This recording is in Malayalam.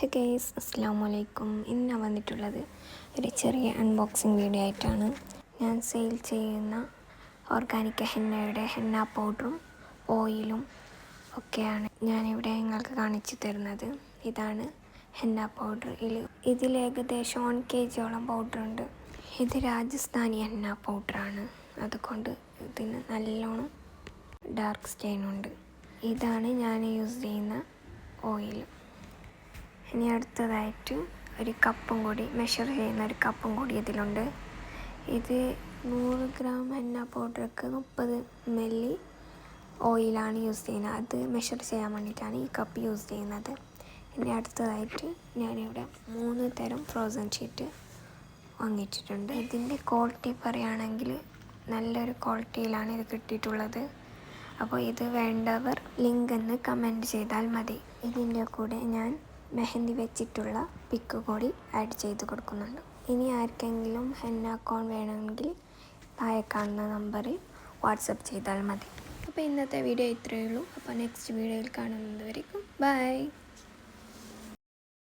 ഹെ ഗൈസ് അസ്സാം വലൈക്കും ഇന്ന് വന്നിട്ടുള്ളത് ഒരു ചെറിയ അൺബോക്സിങ് വീഡിയോ ആയിട്ടാണ്. ഞാൻ സെയിൽ ചെയ്യുന്ന ഓർഗാനിക് ഹെന്നയുടെ ഹെന്ന പൗഡറും ഓയിലും ഒക്കെയാണ് ഞാനിവിടെ നിങ്ങൾക്ക് കാണിച്ചു തരുന്നത്. ഇതാണ് ഹെന്ന പൗഡർ ഇതിൽ ഏകദേശം വൺ കെ ജിയോളം പൗഡർ ഉണ്ട്. ഇത് രാജസ്ഥാനി ഹെന്ന പൗഡറാണ് അതുകൊണ്ട് ഇതിന് നല്ലോണം ഡാർക്ക് സ്റ്റെയിനുണ്ട് ഇതാണ് ഞാൻ യൂസ് ചെയ്യുന്ന ഓയിൽ ഇനി അടുത്തതായിട്ട് ഒരു കപ്പും കൂടി മെഷർ ചെയ്യുന്ന ഒരു കപ്പും കൂടി ഇതിലുണ്ട്. ഇത് നൂറ് ഗ്രാം എണ്ണ പൗഡർക്ക് മുപ്പത് മില്ലി ഓയിലാണ് യൂസ് ചെയ്യുന്നത്. അത് മെഷർ ചെയ്യാൻ വേണ്ടിയിട്ടാണ് ഈ കപ്പ് യൂസ് ചെയ്യുന്നത്. ഇനി അടുത്തതായിട്ട് ഞാനിവിടെ മൂന്ന് തരം ഫ്രോസൺ ഷീറ്റ് വാങ്ങിച്ചിട്ടുണ്ട്. ഇതിന്റെ ക്വാളിറ്റി പറയുകയാണെങ്കിൽ നല്ലൊരു ക്വാളിറ്റിയിലാണ് ഇത് കിട്ടിയിട്ടുള്ളത്. അപ്പോൾ ഇത് വേണ്ടവർ ലിങ്ക് എന്ന് കമന്റ് ചെയ്താൽ മതി. ഇതിന്റെ കൂടെ ഞാൻ മെഹന്തി വെച്ചിട്ടുള്ള പിക്ക് കൂടി ആഡ് ചെയ്ത് കൊടുക്കുന്നുണ്ട്. ഇനി ആർക്കെങ്കിലും ഹെന്ന അക്കൗണ്ട് വേണമെങ്കിൽ താഴെ കാണുന്ന നമ്പറിൽ വാട്സപ്പ് ചെയ്താൽ മതി. അപ്പോൾ ഇന്നത്തെ വീഡിയോ ഇത്രയേ ഉള്ളൂ. അപ്പോൾ നെക്സ്റ്റ് വീഡിയോയിൽ കാണുന്നത് വരയ്ക്കും ബൈ